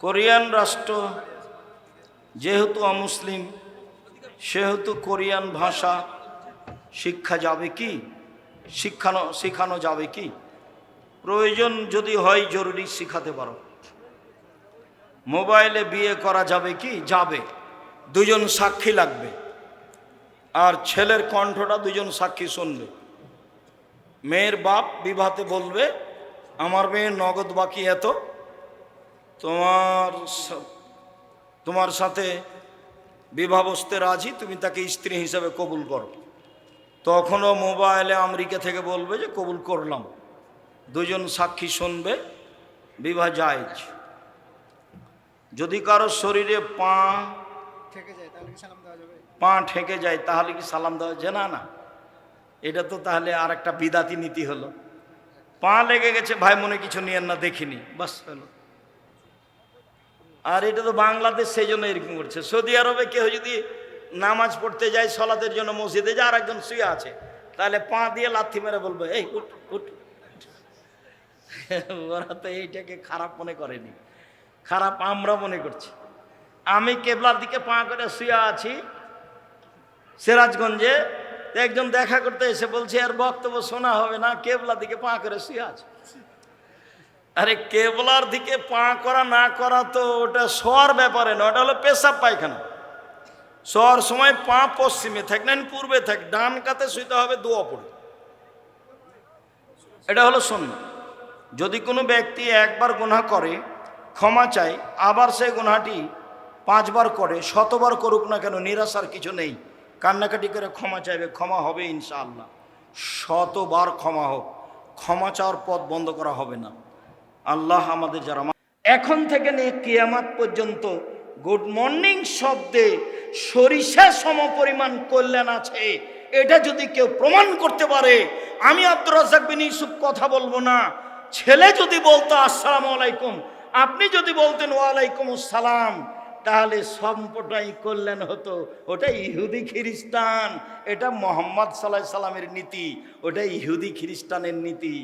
Korean রাষ্ট্র, যেহেতু অমুসলিম, সেহেতু কোরিয়ান ভাষা শিক্ষা যাবে কি? শিক্ষানো, শেখানো যাবে কি? প্রয়োজন যদি হয় জরুরি শিখাতে পারো। মোবাইলে বিয়ে করা যাবে কি? যাবে। দুজন সাক্ষী লাগবে। আর ছেলের কণ্ঠটা দুজন সাক্ষী শুনবে। মেয়ের বাপ বিবাহতে বলবে, আমার মেয়ে নগদ বাকি এত তোমার তোমার সাথে বিবাহ বসতে রাজি তুমি তাকে স্ত্রী হিসাবে কবুল করো। তখনও মোবাইলে আমেরিকা থেকে বলবে যে কবুল করলাম। দুজন সাক্ষী শুনবে বিবাহ জায়েজ। যদি কারও শরীরে পা থেকে যায় তাহলে কি সালাম দেওয়া যাবে? পা ঠেকে যায় তাহলে কি সালাম দেওয়া যায়? না না। এটা তো তাহলে আর একটা বিদাতি নীতি হলো। পা লেগে গেছে ভাই মনে কিছু নিয়েন না দেখিনি। বাস হলো। আর এটা তো বাংলাদেশ সেই জন্য এরকম করছে। সৌদি আরবে কেউ যদি নামাজ পড়তে যায়, সলাতের জন্য মসজিদে যায় আর একজন শুয়ে আছে, তাহলে পা দিয়ে লাথি মেরে বলবে, এই, উঠ উঠ। ওরা তো এইটাকে খারাপ মনে করেনি। খারাপ আমরা মনে করছি। আমি কেবলার দিকে পা করে শুয়ে আছি সিরাজগঞ্জে। একজন দেখা করতে এসে বলছে আর বক্তব্য শোনা হবে না। কেবলার দিকে পা করে শুয়ে আছে। আরে কেবলার দিকে পা করা, না করা তো ওটা শোয়ার ব্যাপারে না, ওটা হলো পেশাব পায়খানা। শোয়ার সময় পা পশ্চিমে থাক, না পূর্বে থাক, ডান কাতে শুইতে হবে দোয়া পড়ে এটা হলো শূন্য। যদি কোনো ব্যক্তি একবার গুনাহ করে, ক্ষমা চায়, আবার সেই গুনাহটি পাঁচবার করে, শতবার করুক না কেন নিরাশার কিছু নেই। কান্নাকাটি করে ক্ষমা চাইবে, ক্ষমা হবে ইনশাআল্লাহ। শতবার ক্ষমা হোক, ক্ষমা চাওয়ার পথ বন্ধ করা হবে না। আল্লাহ আমাদের যারা এখন থেকে নিয়ে কিয়ামাত পর্যন্ত গুড মর্নিং শব্দে সরিষা সম পরিমাণ কল্যাণ আছে। এটা যদি কেউ প্রমাণ করতে পারে, আমি আব্দুর রাজাক বিন ইউসুফ কথা বলব না। ছেলে যদি বলতো, আসসালাম আলাইকুম। আপনি যদি বলতেন, ওয়ালাইকুম আসসালাম, তাহলে সম্পটাই কল্যাণ হতো। ওটা ইহুদি খ্রিস্টান। এটা মোহাম্মদ সাল্লাহ সাল্লামের নীতি। ওটা ইহুদি খ্রিস্টানের নীতি।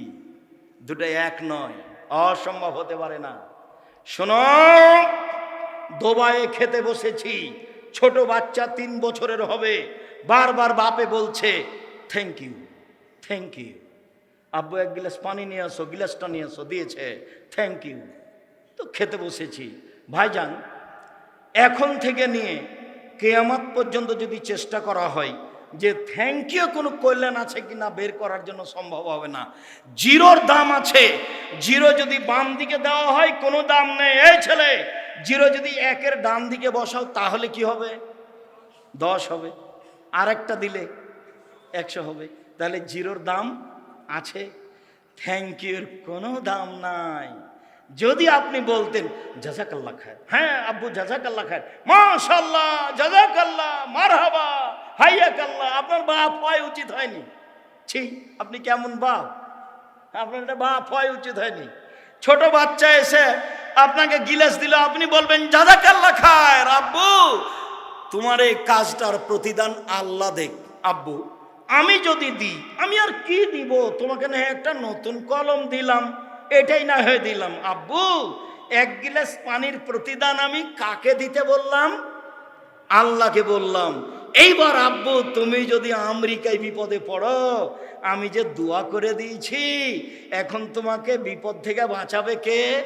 দুটো এক নয়। অসম্ভব হতে পারে না। শোনো, দোবায়ে খেতে বসেছি, ছোট বাচ্চা তিন বছরের হবে। বারবার বাপে বলছে থ্যাংক ইউ থ্যাংক ইউ আব্বু এক গিলাস পানি নিয়ে আসো, গিলাসটা নিয়ে আসো, দিয়েছে থ্যাংক ইউ তো খেতে বসেছি। ভাইজান, এখন থেকে নিয়ে কেয়ামাত পর্যন্ত যদি চেষ্টা করা হয় যে থ্যাংক ইউ কোনো কল্যাণ আছে কি না বের করার জন্য সম্ভব হবে না। জিরোর দাম আছে। জিরো যদি বাম দিকে দেওয়া হয়, কোনো দাম নেই। এই ছেলে, জিরো যদি একের ডান দিকে বসাও, তাহলে কি হবে? দশ হবে। আর একটা দিলে একশো হবে। তাহলে জিরোর দাম আছে। থ্যাংক ইউর কোনো দাম নাই। যদি আপনি বলতেন জাজাকাল্লা খায় হ্যাঁ আব্বু জাজাকাল্লা খায় মাশাল্লাহ জাজাকাল্লাহ, মারহাবা। হাইয়াকাল্লাহ আপনার বাপ হয় উচিত হয়নি। ছি, আপনি কেমন বাপ? আপনার একটা বাপ হয় উচিত হয়নি। ছোট বাচ্চা এসে আপনাকে গিলাস দিল, আপনি বলবেন জাজাকাল্লা খায় আব্বু, তোমার এই কাজটার প্রতিদান আল্লাহ দেখ, আব্বু, আমি যদি দিই, আমি আর কি দিব? তোমাকে না একটা নতুন কলম দিলাম, এটাই না হয়ে দিলাম। আব্বু, এক গিলাস পানির প্রতিদান আমি কাকে দিতে বললাম? আল্লাহকে বললাম এইবার আব্বু, তুমি যদি আমেরিকায় বিপদে পড়ো, আমি যে দোয়া করে দিয়েছি, এখন তোমাকে বিপদ থেকে বাঁচাবে কে?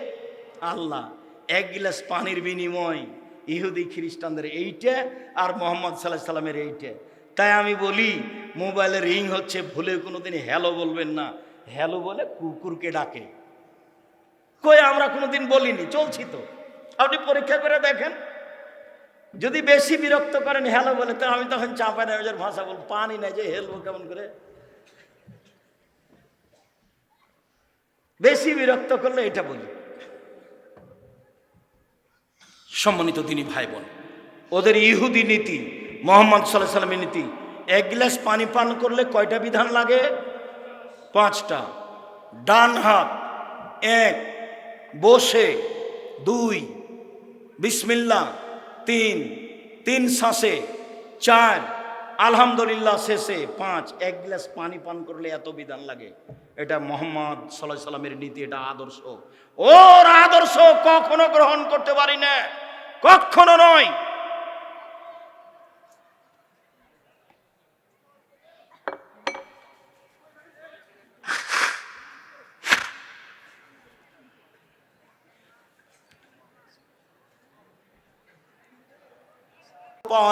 আল্লাহ। এক গিলাস পানির বিনিময় ইহুদি খ্রিস্টানদের এইটা আর মোহাম্মদ সাল্লাহ সাল্লামের এইটা। তাই আমি বলি, মোবাইলে রিং হচ্ছে, ভুলে কোনোদিন হ্যালো বলবেন না। হ্যালো বলে কুকুরকে ডাকে। কই, আমরা কোনোদিন বলিনি, চলছি তো। আপনি পরীক্ষা করে দেখেন। যদি বেশি বিরক্ত করেন হ্যালো বলে তো আমি তখন চাপা নেওয়ার ভাষা বল পানি নাই যে হেলবো কেমন করে? বেশি বিরক্ত করলে এটা বলি। সম্মানিত তিনি ভাই বোন ওদের ইহুদি নীতি মোহাম্মদ সাল্লাহ সাল্লামের নীতি এক গ্লাস পানি পান করলে কয়টা বিধান লাগে? পাঁচটা। ডান হাত এক বসে দুই বিসমিল্লা তিন তিন শ্বাসে, চার, আলহামদুলিল্লাহ শেষে, পাঁচ, এক গ্লাস পানি পান করলে এত বিধান লাগে। এটা মোহাম্মদ সাল্লাহ সাল্লামের নীতি, এটা আদর্শ। ওর আদর্শ কখনো গ্রহণ করতে পারি না, কখনো নয়।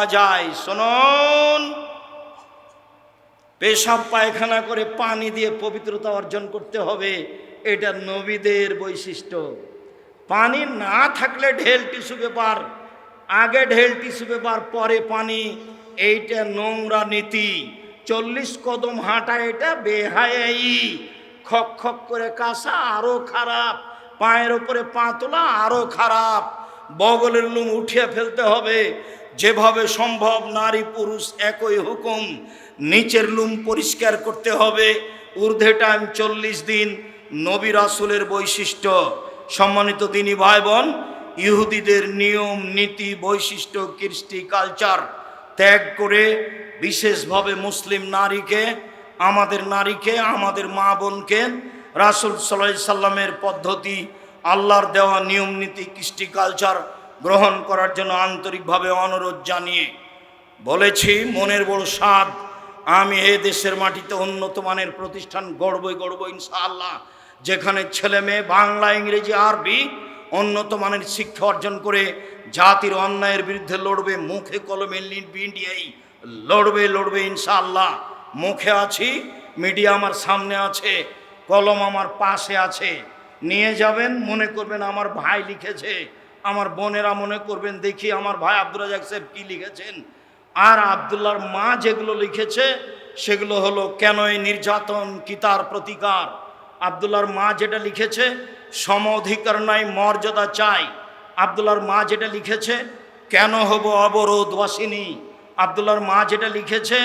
পাওয়া যায়, শুনুন। পেশাব পায়খানা করে পানি দিয়ে পবিত্রতা অর্জন করতে হবে, এটা নবীদের বৈশিষ্ট্য। পানি না থাকলে ঢেল টিস্যু পেপার, আগে ঢেল টিস্যু পেপার, পরে পানি, এইটা নোংরা নীতি। চল্লিশ কদম হাঁটা, এটা বেহায়াই খক খক করে কাঁসা আরও খারাপ। পায়ের ওপরে পা তোলা, আরও খারাপ। বগলের লুম উঠিয়ে ফেলতে হবে। যেভাবে সম্ভব নারী পুরুষ একই হুকুম, নিচের লুম পরিষ্কার করতে হবে। ঊর্ধ্বে টাইম চল্লিশ দিন, নবী রাসুলের বৈশিষ্ট্য। সম্মানিত তিনি ভাই বোন ইহুদিদের নিয়ম, নীতি, বৈশিষ্ট্য, কৃষ্টি, কালচার ত্যাগ করে বিশেষভাবে মুসলিম নারীকে, আমাদের নারীকে, আমাদের মা বোনকে রাসুল সাল্লামের পদ্ধতি, আল্লাহর দেওয়া নিয়ম, নীতি, কৃষ্টি, কালচার গ্রহণ করার জন্য আন্তরিকভাবে অনুরোধ জানিয়ে বলেছি, মনের বড় স্বাদ, আমি এ দেশের মাটিতে উন্নত মানের প্রতিষ্ঠান গড়বই গড়ব ইনশাআল্লাহ। যেখানে ছেলে মেয়ে, বাংলা, ইংরেজি, আরবি উন্নত মানের শিক্ষা অর্জন করে জাতির অন্যায়ের বিরুদ্ধে লড়বে, মুখে কলমে মিডিয়াই লড়বে লড়বে ইনশাআল্লাহ। মুখে আছি, মিডিয়া আমার সামনে আছে, কলম আমার পাশে আছে। নিয়ে যাবেন, মনে করবেন আমার ভাই লিখেছে আমার বোনেরা মনে করবেন, দেখি আমার ভাই আব্দুল রাজাক সাহেব কী লিখেছেন। আর আবদুল্লার মা যেগুলো লিখেছে, সেগুলো হলো, কেন এই নির্যাতন কি তার প্রতিকার? আবদুল্লার মা যেটা লিখেছে, সম অধিকার নাই, মর্যাদা চাই। আবদুল্লার মা যেটা লিখেছে, কেন হব অবরোধ অবরোধবাসিনী? আবদুল্লার মা যেটা লিখেছে,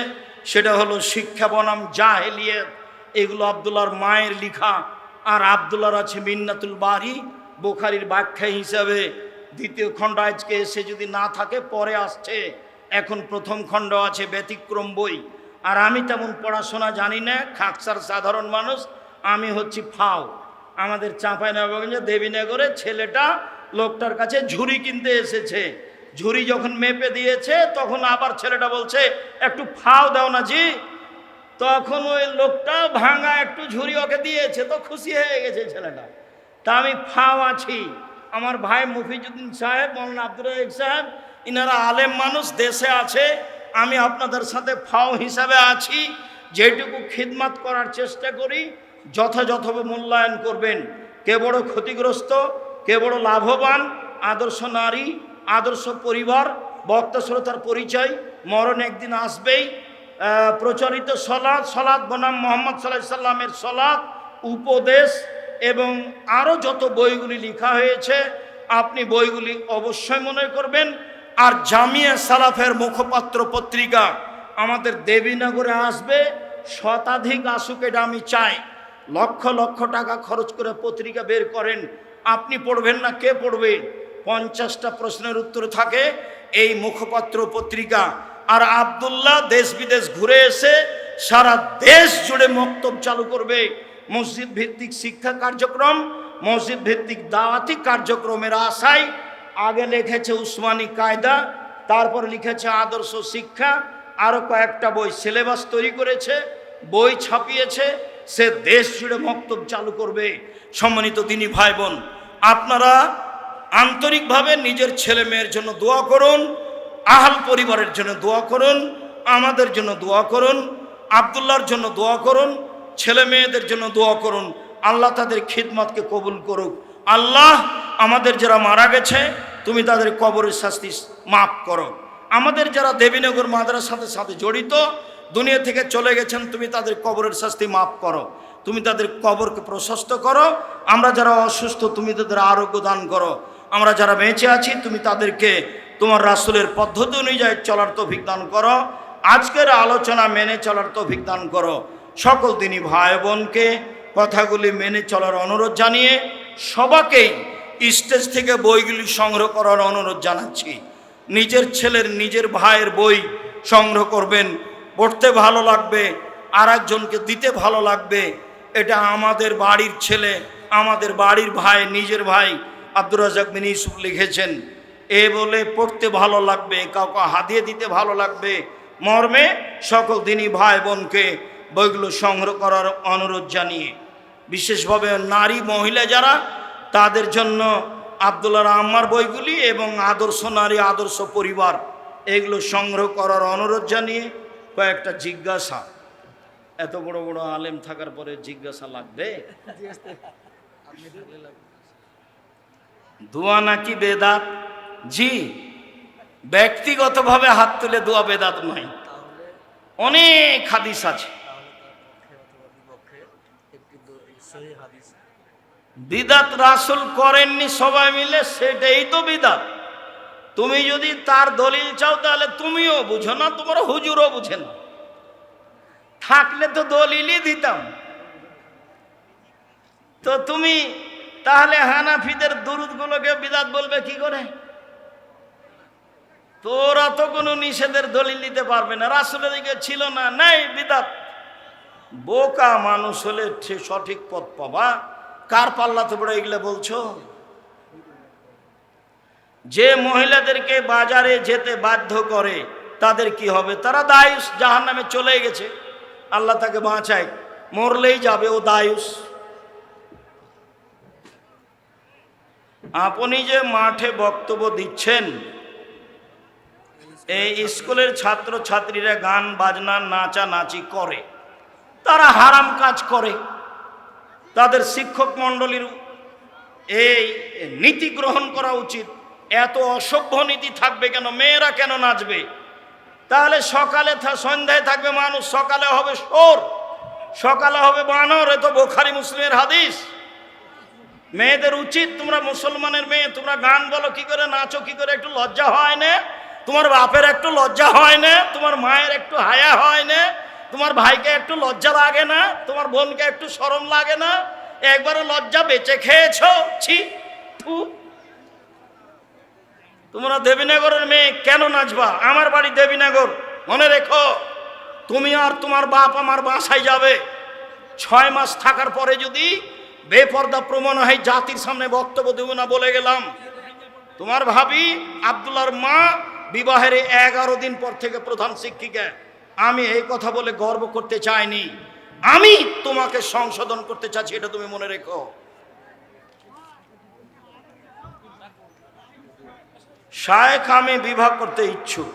সেটা হলো, শিক্ষা বনাম জাহেলিয়ত। এগুলো আবদুল্লার মায়ের লিখা। আর আবদুল্লার আছে মিন্নাতুল বাড়ি বোখারির ব্যাখ্যা হিসাবে দ্বিতীয় খণ্ড আজকে এসে যদি না থাকে, পরে আসছে। এখন প্রথম খণ্ড আছে ব্যতিক্রম বই। আর আমি তেমন পড়াশোনা জানি না, খাকসার সাধারণ মানুষ, আমি হচ্ছি ফাও। আমাদের চাঁপাইনবাবগঞ্জে দেবীনগরে ছেলেটা লোকটার কাছে ঝুড়ি কিনতে এসেছে। ঝুড়ি যখন মেপে দিয়েছে, তখন আবার ছেলেটা বলছে, একটু ফাও দাও না জি। তখন ওই লোকটা ভাঙা একটু ঝুড়ি ওকে দিয়েছে, তো খুশি হয়ে গেছে ছেলেটা। তা আমি ফাও আছি। আমার ভাই মুফিজুদ্দিন সাহেব, মৌলানা আব্দুর সাহেব, ইনারা আলেম মানুষ, দেশে আছে। আমি আপনাদের সাথে ফাও হিসাবে আছি, যেটুকু খিদমাত করার চেষ্টা করি, যথাযথভাবে মূল্যায়ন করবেন। কে বড় ক্ষতিগ্রস্ত, কে বড় লাভবান, আদর্শ নারী, আদর্শ পরিবার, বক্তা শ্রোতার পরিচয়, মরণ একদিন আসবেই। প্রচলিত সলাদ সলাদ বনাম মোহাম্মদ সাল্লাহ সাল্লামের সলাদ উপদেশ এবং আরও যত বইগুলি লেখা হয়েছে, আপনি বইগুলি অবশ্যই মনে করবেন। আর জামিয়া সালাফের মুখপাত্র পত্রিকা আমাদের দেবীনগরে আসবে, শতাধিক আসুক এটা আমি চাই। লক্ষ লক্ষ টাকা খরচ করে পত্রিকা বের করেন। আপনি পড়বেন না, কে পড়বে? পঞ্চাশটা প্রশ্নের উত্তর থাকে এই মুখপাত্র পত্রিকা। আর আবদুল্লাহ দেশ বিদেশ ঘুরে এসে সারা দেশ জুড়ে মক্তব চালু করবে। মসজিদ ভিত্তিক শিক্ষা কার্যক্রম, মসজিদ ভিত্তিক দাওয়াতি কার্যক্রমের আশায় আগে লিখেছে উসমানী কায়দা, তারপর লিখেছে আদর্শ শিক্ষা আরও কয়েকটা বই সিলেবাস তৈরি করেছে, বই ছাপিয়েছে, সে দেশ জুড়ে মক্তব চালু করবে। সম্মানিত তিনি ভাই বোন আপনারা আন্তরিকভাবে নিজের ছেলে মেয়ের জন্য দোয়া করুন, আহাল পরিবারের জন্য দোয়া করুন, আমাদের জন্য দোয়া করুন, আবদুল্লাহর জন্য দোয়া করুন ছেলে মেয়েদের জন্য দোয়া করুন। আল্লাহ তাদের খিদমতকে কবুল করুক। আল্লাহ আমাদের যারা মারা গেছে, তুমি তাদের কবরের শাস্তি মাফ করো। আমাদের যারা দেবীনগর মাদ্রাসার সাথে সাথে জড়িত, দুনিয়া থেকে চলে গেছেন, তুমি তাদের কবরের শাস্তি মাফ করো। তুমি তাদের কবরকে প্রশস্ত করো। আমরা যারা অসুস্থ, তুমি তাদের আরোগ্য দান করো। আমরা যারা বেঁচে আছি, তুমি তাদেরকে তোমার রাসুলের পদ্ধতি অনুযায়ী চলার তৌফিক দান করো। আজকের আলোচনা মেনে চলার তৌফিক দান করো। সকল দিনই ভাই বোনকে কথাগুলি মেনে চলার অনুরোধ জানিয়ে সবাকেই স্টেজ থেকে বইগুলি সংগ্রহ করার অনুরোধ জানাচ্ছি। নিজের ছেলের নিজের ভাইয়ের বই সংগ্রহ করবেন। পড়তে ভালো লাগবে আর একজনকে দিতে ভালো লাগবে। এটা আমাদের বাড়ির ছেলে, আমাদের বাড়ির ভাই, নিজের ভাই আব্দুর রাজাক বিন ইউসুফ লিখেছেন, এ বলে পড়তে ভালো লাগবে, কাউকে হাতিয়ে দিতে ভালো লাগবে। মর্মে সকল দিনই ভাই বোনকে বইগুলো সংগ্রহ করার অনুরোধ জানিয়ে, বিশেষভাবে নারী মহিলা যারা, তাদের জন্য আবদুল্লাহ আম্মার বইগুলি এবং আদর্শ নারী, আদর্শ পরিবার, এগুলো সংগ্রহ করার অনুরোধ জানিয়ে কয়েকটা জিজ্ঞাসা। এত বড় বড় আলেম থাকার পরে জিজ্ঞাসা লাগবে? দোয়া নাকি বেদাত? জি, ব্যক্তিগতভাবে হাত তুলে দোয়া বেদাত নয়। অনেক হাদিস আছে। বিদাত রাসুল করেননি সবাই মিলে, সেটাই তো বিদাত। তুমি যদি তার দলিল চাও, তাহলে তুমিও বুঝো না, তোমার হুজুরও বুঝে না। থাকলে তো দলিলই দিতাম। তো তুমি তাহলে হানাফিদের দুরুদগুলোকে বিদাত বলবে কি করে? তোরা তো কোনো নিষেধের দলিল দিতে পারবে না। রাসুলের দিকে ছিল না, নেই বিদাত। বোকা মানুষ হলে সঠিক পথ পাবা। কার পাল্লাতে পড়ে এগুলো বলছো? যে মহিলাদেরকে বাজারে যেতে বাধ্য করে, তাদের কি হবে? তারা দায়ুস জাহান নামে চলে গেছে। আল্লাহ তাকে বাঁচায় মরলেই যাবে, ও দায়ুস। আপনি যে মাঠে বক্তব্য দিচ্ছেন, এই স্কুলের ছাত্র ছাত্রীরা গান, বাজনা নাচা নাচি করে। তারা হারাম কাজ করে। তাদের শিক্ষক মণ্ডলীর এই নীতি গ্রহণ করা উচিত। এত অসভ্য নীতি থাকবে কেন? মেয়েরা কেন নাচবে? তাহলে সকালে সন্ধ্যায় থাকবে মানুষ। সকালে হবে সোর সকালে হবে বানর। এ তো বোখারি মুসলিমের হাদিস। মেয়েদের উচিত, তোমরা মুসলমানের মেয়ে, তোমরা গান বলো, কি করে নাচো, কি করে একটু লজ্জা হয় না? তোমার বাপের একটু লজ্জা হয় না? তোমার মায়ের একটু হায়া হয় না? তোমার ভাইকে একটু লজ্জা লাগে না? তোমার বোনকে একটু শরম লাগে না? একবারও লজ্জা বেঁচে খেয়েছ? ছি, থু। তোমরা দেবীনগরের মেয়ে, কেন নাচবা? আমার বাড়ি দেবীনগর। মনে রেখো, তুমি আর তোমার বাপ আমার বাসায় যাবে। ছয় মাস থাকার পরে যদি বেপর্দা প্রমাণ হয়, জাতির সামনে বক্তব্য দেব না বলে গেলাম। তোমার ভাবি আবদুল্লার মা বিবাহের এগারো দিন পর থেকে প্রধান শিক্ষিকা। আমি এই কথা বলে গর্ব করতে চাইনি। আমি তোমাকে সংশোধন করতে চাচ্ছি এটা তুমি মনে রেখো। শায়েখ আমি বিবাহ করতে ইচ্ছুক।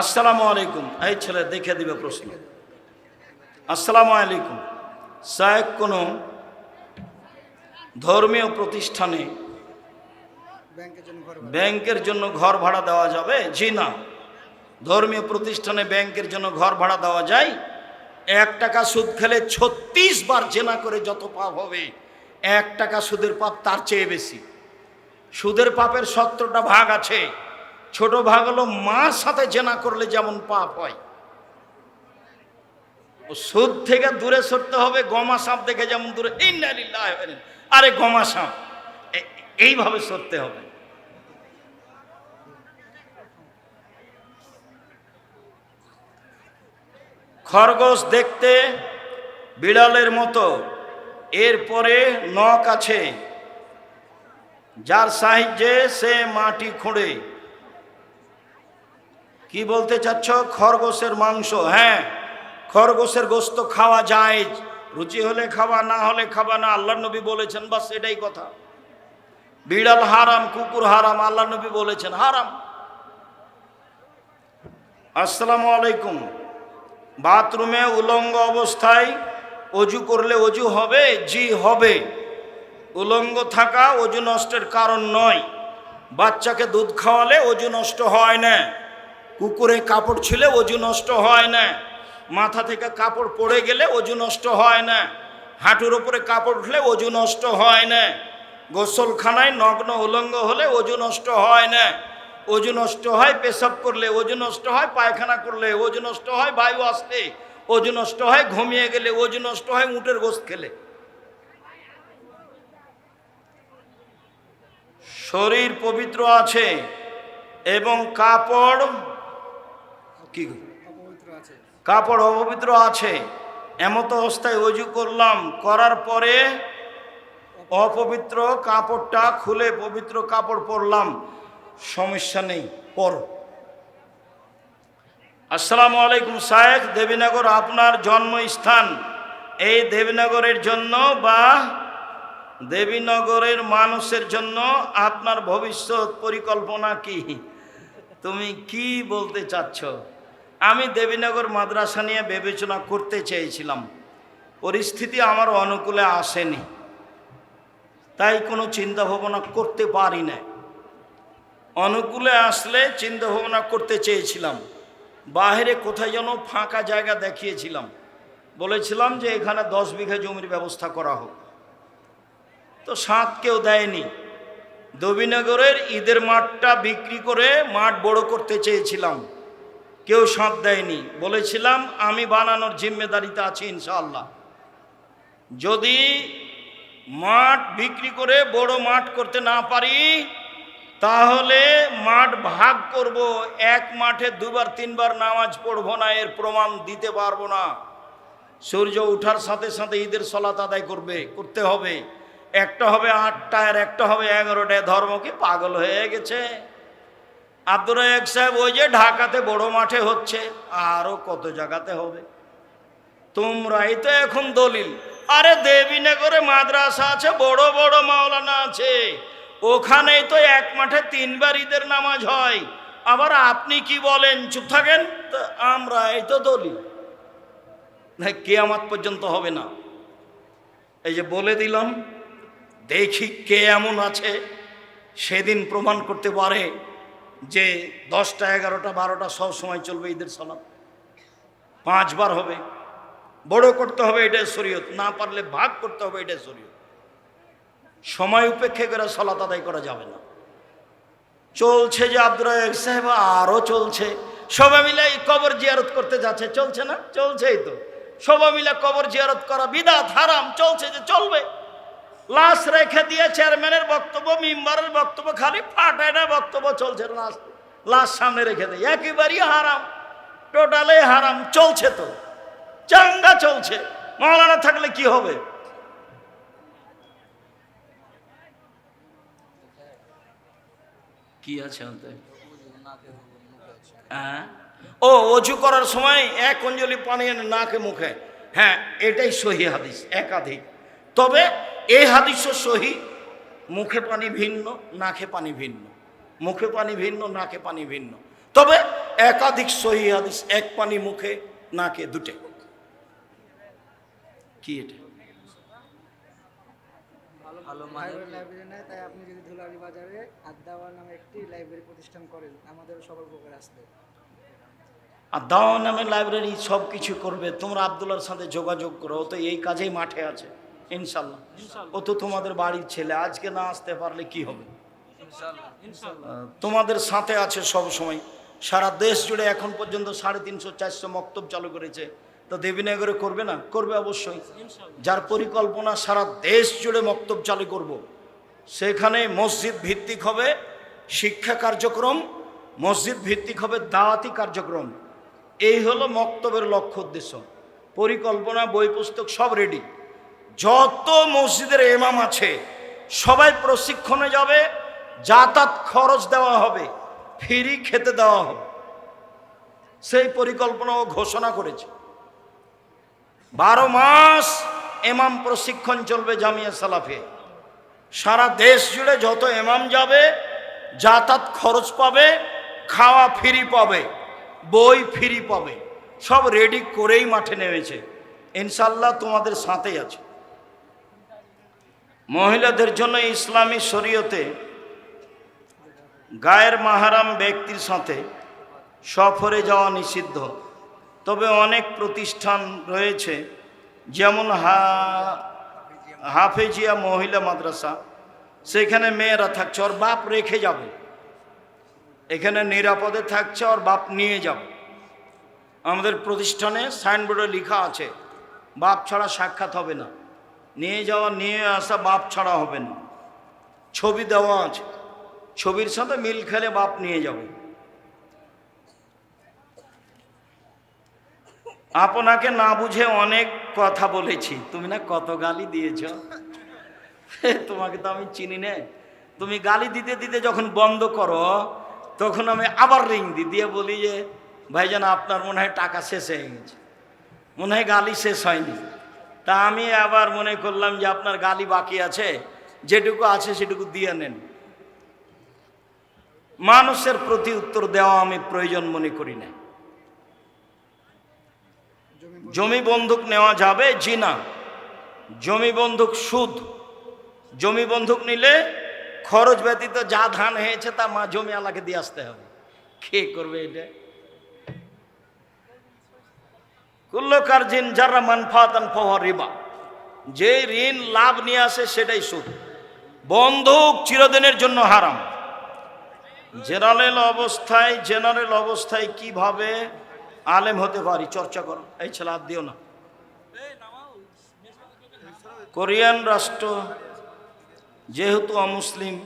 আসসালামু আলাইকুম। এই ছেলে দেখে দিবে প্রশ্ন। আসসালামু আলাইকুম। শায়েখ কোনো ধর্মীয় প্রতিষ্ঠানে ব্যাংকের জন্য ঘর ভাড়া। ব্যাংকের জন্য ঘর ভাড়া দেওয়া যাবে? জি না। ধর্মীয় প্রতিষ্ঠানে ব্যাংকের জন্য ঘর ভাড়া দেওয়া যায়। এক টাকা সুদ খেলে ছত্রিশ বার জেনা করে যত পাপ হবে, এক টাকা সুদের পাপ তার চেয়ে বেশি। সুদের পাপের সত্তরটা ভাগ আছে। ছোট ভাগ হলো মার সাথে জেনা করলে যেমন পাপ হয়। ও সুদ থেকে দূরে সরতে হবে, গমা সাপ দেখে যেমন দূরে। আরে গমা সাপ এইভাবে সরতে হবে। খরগোশ দেখতে বিড়ালের মতো। এরপরে নখ আছে। যার সাহায্যে সে মাটি খোঁড়ে। কি বলতে চাচ্ছ? খরগোশের মাংস। হ্যাঁ খরগোশের গোস্ত খাওয়া যায়। রুচি হলে খাওয়া না হলে খাওয়া না আল্লাহ নবী বলেছেন, বাস এটাই কথা। বিড়াল হারাম, কুকুর হারাম আল্লাহ নবী বলেছেন, হারাম। আসসালামু আলাইকুম। বাথরুমে উলঙ্গ অবস্থায় অজু করলে অজু হবে, জি হবে। উলঙ্গ থাকা অজু নষ্টের কারণ নয়। বাচ্চাকে দুধ খাওয়ালে অজু নষ্ট হয় না। কুকুরে কাপড় ছিলে অজু নষ্ট হয় না। মাথা থেকে কাপড় পড়ে গেলে অজু নষ্ট হয় না। হাঁটুর ওপরে কাপড় উঠলে অজু নষ্ট হয় না। গোসলখানায় নগ্ন উলঙ্গ হলে অজু নষ্ট হয় না। অজু নষ্ট হয়, পেশাব করলে অজু নষ্ট হয়, পায়খানা করলে অজু নষ্ট হয়, বায়ু আসলে অজু নষ্ট হয়, ঘুমিয়ে গেলে অজু নষ্ট হয়, উটের গোস্ত খেলে। শরীর পবিত্র আছে এবং কাপড় কি কাপড় অপবিত্র আছে। এমত অবস্থায় অজু করলাম, করার পরে অপবিত্র কাপড়টা খুলে পবিত্র কাপড় পরলাম। সমস্যা নেই পর আসসালামু আলাইকুম শায়েখ দেবীনগর আপনার জন্মস্থান। এই দেবীনগরের জন্য বা দেবীনগরের মানুষের জন্য আপনার ভবিষ্যৎ পরিকল্পনা কি? তুমি কি বলতে চাচ্ছ? আমি দেবীনগর মাদ্রাসা নিয়ে বিবেচনা করতে চেয়েছিলাম। পরিস্থিতি আমার অনুকূলে আসেনি। তাই কোনো চিন্তা ভাবনা করতে পারি না অনুকূলে আসলে চিন্তা ভাবনা করতে চেয়েছিলাম। বাইরে কোথায় যেন ফাঁকা জায়গা দেখিয়েছিলাম। বলেছিলাম যে এখানে দশ বিঘা জমির ব্যবস্থা করা হোক। তো সাঁত কেউ দেয়নি। দবিনগরের ঈদের মাঠটা বিক্রি করে মাঠ বড় করতে চেয়েছিলাম। কেউ সাঁত দেয়নি। বলেছিলাম, আমি বানানোর জিম্মেদারিতে আছি ইনশাআল্লাহ। যদি মাঠ বিক্রি করে বড় মাঠ করতে না পারি তাহলে মাঠ ভাগ করব, এক মাঠে দুবার, তিনবার নামাজ পড়ব না, এর প্রমাণ দিতে পারব না। সূর্য ওঠার সাথে সাথে ঈদের সলাত আদায় করবে, করতে হবে। একটা হবে আটটা, আর একটা হবে এগারোটায় ধর্ম কি পাগল হয়ে গেছে? আব্দুর এক সাহেব, ওই যে ঢাকাতে বড় মাঠে হচ্ছে আরও কত জায়গাতে হবে? তোমরাই তো এখন দলিল। আরে দেবীনগরে মাদ্রাসা আছে, বড় বড় মাওলানা আছে। ওখানেই তো এক মাঠে তিনবার ঈদের নামাজ হয়। আবার আপনি কি বলেন? চুপ থাকেন। আমরা এই তো দলিল। না, কেয়ামাত পর্যন্ত হবে না। এই যে বলে দিলাম, দেখি কে এমন আছে। সেদিন প্রমাণ করতে পারে যে দশটা, এগারোটা, বারোটা সব সময় চলবে ঈদের সালাম পাঁচবার হবে। বড় করতে হবে, এটাই শরীয়ত। না পারলে ভাগ করতে হবে, এটাই শরীয়ত। সময় উপেক্ষা করে সলাত আদায় করা যাবে না। চলছে যে আব্দুর সাহেব আরও চলছে। সবাই মিলে এই কবর জিয়ারত করতে যাচ্ছে। চলছে না? চলছেই তো। সবাই মিলে কবর জিয়ারত করা বিদাত, হারাম, চলছে যে চলবে। লাশ রেখে দিয়ে চেয়ারম্যানের বক্তব্য, মেম্বারের বক্তব্য, খালি ফাটায় না বক্তব্য, চলছে লাশ। লাশ সামনে রেখে দেয়। একেবারেই হারাম। টোটালে হারাম। চলছে তো। চাঙ্গা চলছে। মৌলানা থাকলে কি হবে? কি আছে হ্যাঁ? ও, অজু করার সময় এক অঞ্জলি পানি এনে নাকে মুখে। হ্যাঁ এটাই সহি হাদিস, একাধিক। তবে এই হাদিসও সহি, মুখে পানি ভিন্ন, নাকে পানি ভিন্ন। মুখে পানি ভিন্ন, নাকে পানি ভিন্ন। তবে একাধিক সহি হাদিস, এক পানি মুখে, নাকে দুটে। কি এটা? ভালো মানে প্রাইভেট লাইব্রেরি নেয় তাই আপনি যদি ধুলারি বাজারে আদ্দাওয়া নামে একটি লাইব্রেরি প্রতিষ্ঠান করেন আমাদের সবার উপকার আসবে। আর দাওয়া নামে লাইব্রেরি সব কিছু করবে তোমরা আবদুল্লার সাথে যোগাযোগ করো ও তো এই কাজেই মাঠে আছে ইনশাল্লাহ। ও তো তোমাদের বাড়ির ছেলে আজকে না আসতে পারলে কি হবে? তোমাদের সাথে আছে সব সময় সারা দেশ জুড়ে এখন পর্যন্ত সাড়ে তিনশো চারশো মক্তব চালু করেছে তো দেবীনগরে করবে না? করবে অবশ্যই। যার পরিকল্পনা সারা দেশ জুড়ে মক্তব চালু করব। সেখানে মসজিদ ভিত্তিক হবে শিক্ষা কার্যক্রম, মসজিদ ভিত্তিক হবে দাওয়াতি কার্যক্রম। এই হলো মক্তবের লক্ষ্য উদ্দেশ্য। পরিকল্পনা, বই পুস্তক সব রেডি যত মসজিদের এমাম আছে, সবাই প্রশিক্ষণে যাবে, যাতায়াত খরচ দেওয়া হবে, ফ্রি খেতে দেওয়া হবে। সেই পরিকল্পনাও ঘোষণা করেছে। বারো মাস এমাম প্রশিক্ষণ চলবে জামিয়া সালাফে। সারা দেশ জুড়ে যত এমাম যাবে, যাতায়াত খরচ পাবে, খাওয়া ফ্রি পাবে, বই ফ্রি পাবে, সব রেডি করেই মাঠে নেমেছে। ইনশাল্লাহ তোমাদের সাথেই আছে। মহিলাদের জন্য ইসলামী শরীয়তে গায়ের মাহারাম ব্যক্তির সাথে সফরে যাওয়া নিষিদ্ধ। তবে অনেক প্রতিষ্ঠান রয়েছে, যেমন হা, হাফেজিয়া মহিলা মাদ্রাসা, সেখানে মেয়েরা থাকছে, ওর বাপ রেখে যাবে। এখানে নিরাপদে থাকছে, ওর বাপ নিয়ে যাবে। আমাদের প্রতিষ্ঠানে সাইনবোর্ডে লেখা আছে, বাপ ছাড়া সাক্ষাৎ হবে না। নিয়ে যাওয়া, নিয়ে আসা বাপ ছাড়া হবে না। ছবি দেওয়া আছে, ছবির সাথে মিল খেলে বাপ নিয়ে যাবে। আপনাকে না বুঝে অনেক কথা বলেছি। তুমি না কত গালি দিয়েছ? তোমাকে তো আমি চিনি না। তুমি গালি দিতে দিতে যখন বন্ধ করো, তখন আমি আবার রিং দিই দিয়ে বলি যে, ভাইজান, আপনার মনে হয় টাকা শেষ হয়ে গেছে। মনে হয় গালি শেষ হয়নি। তা আমি আবার মনে করলাম যে, আপনার গালি বাকি আছে। যেটুকু আছে সেটুকু দিয়ে নেন। মানুষের প্রতি উত্তর দেওয়া আমি প্রয়োজন মনে করি না। জমি বন্ধুক নেওয়া যাবে জি না। জমি বন্ধুক সুদ। জমি বন্ধুক নিলে খরচ ব্যতীত যা ধান হয়েছে তা মা জমি আলাকে দিয়ে আসতে হবে। কে করবে এটা? কুল্লকার জিন যারা মানফাতান ফহর রিবা। যে ঋণ লাভ নিয়ে আসে সেটাই সুদ। বন্ধুক চিরদিনের জন্য হারাম। জেনারেল অবস্থায় জেনারেল অবস্থায় কীভাবে আলেম হতে পারি, চর্চা করো। এই ছেলে হাত দিও না। কোরিয়ান রাষ্ট্র যেহেতু অমুসলিম,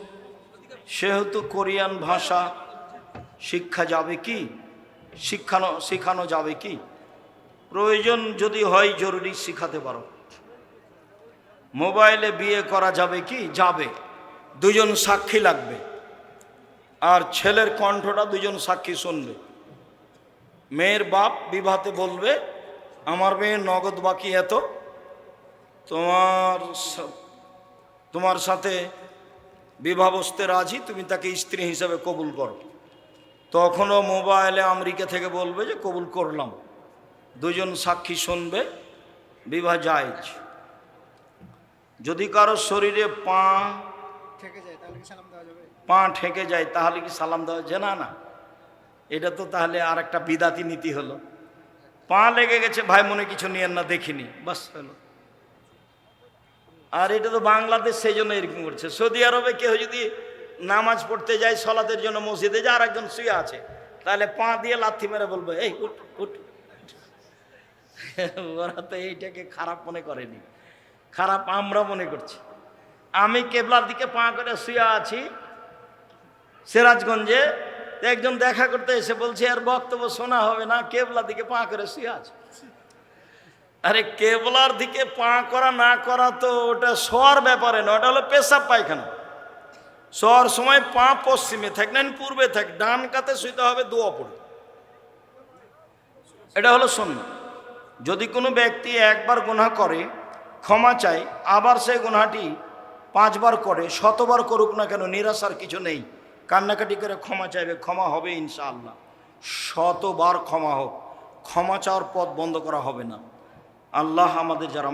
সেহেতু কোরিয়ান ভাষা শিক্ষা যাবে কি? শিক্ষানো, শেখানো যাবে কি? প্রয়োজন যদি হয় জরুরি শিখাতে পারো। মোবাইলে বিয়ে করা যাবে কি? যাবে। দুজন সাক্ষী লাগবে। আর ছেলের কণ্ঠটা দুজন সাক্ষী শুনবে। মেয়ের বাপ বিবাহতে বলবে আমার মেয়ের নগদ বাকি এত। তোমার তোমার সাথে বিবাহ বসতে রাজি তুমি তাকে স্ত্রী হিসাবে কবুল করো। তখনও মোবাইলে আমেরিকা থেকে বলবে যে কবুল করলাম। দুজন সাক্ষী শুনবে বিবাহ জায়েজ। যদি কারও শরীরে পা থেকে যায় তাহলে কি সালাম দেওয়া যাবে? পা ঠেকে যায় তাহলে কি সালাম দেওয়া যায়? না না। এটা তো তাহলে আর একটা বিদাতি নীতি হলো। পা লেগে গেছে, ভাই মনে কিছু নিয়েন না, দেখিনি। বাস হলো। আর এটা তো বাংলাদেশ সেই জন্য এরকম করছে। সৌদি আরবে কেউ যদি নামাজ পড়তে যায়, সলাতের জন্য মসজিদে যে আর একজন শুয়ে আছে, তাহলে পা দিয়ে লাথি মেরে বলবে, এই, উঠ উঠ। ওরা তো এইটাকে খারাপ মনে করেনি। খারাপ আমরা মনে করছি। আমি কেবলার দিকে পা করে শুয়ে আছি, সিরাজগঞ্জে একজন দেখা করতে এসে বলছে আর বক্তব্য শোনা হবে না, কেবলার দিকে পা করে শুয়ে আছে। আরে, কেবলার দিকে পা করা না করা তো ওটা শোয়ার ব্যাপারে না ওটা হলো পেশাব পায়খানা। শোয়ার সময় পা পশ্চিমে থাক, না পূর্বে থাক, ডান কাতে শুইতে হবে, দু অপরে। এটা হলো শূন্য। যদি কোনো ব্যক্তি একবার গুনাহ করে, ক্ষমা চায়, আবার সেই গুনাহটি পাঁচবার করে, শতবার করুক না কেন নিরাশার কিছু নেই। কান্নাকাটি করে ক্ষমা চাইবে, ক্ষমা হবে ইনশাআল্লাহ। শতবার ক্ষমা হোক। ক্ষমা চাওয়ার পথ বন্ধ করা হবে না। আল্লাহ আমাদের যারা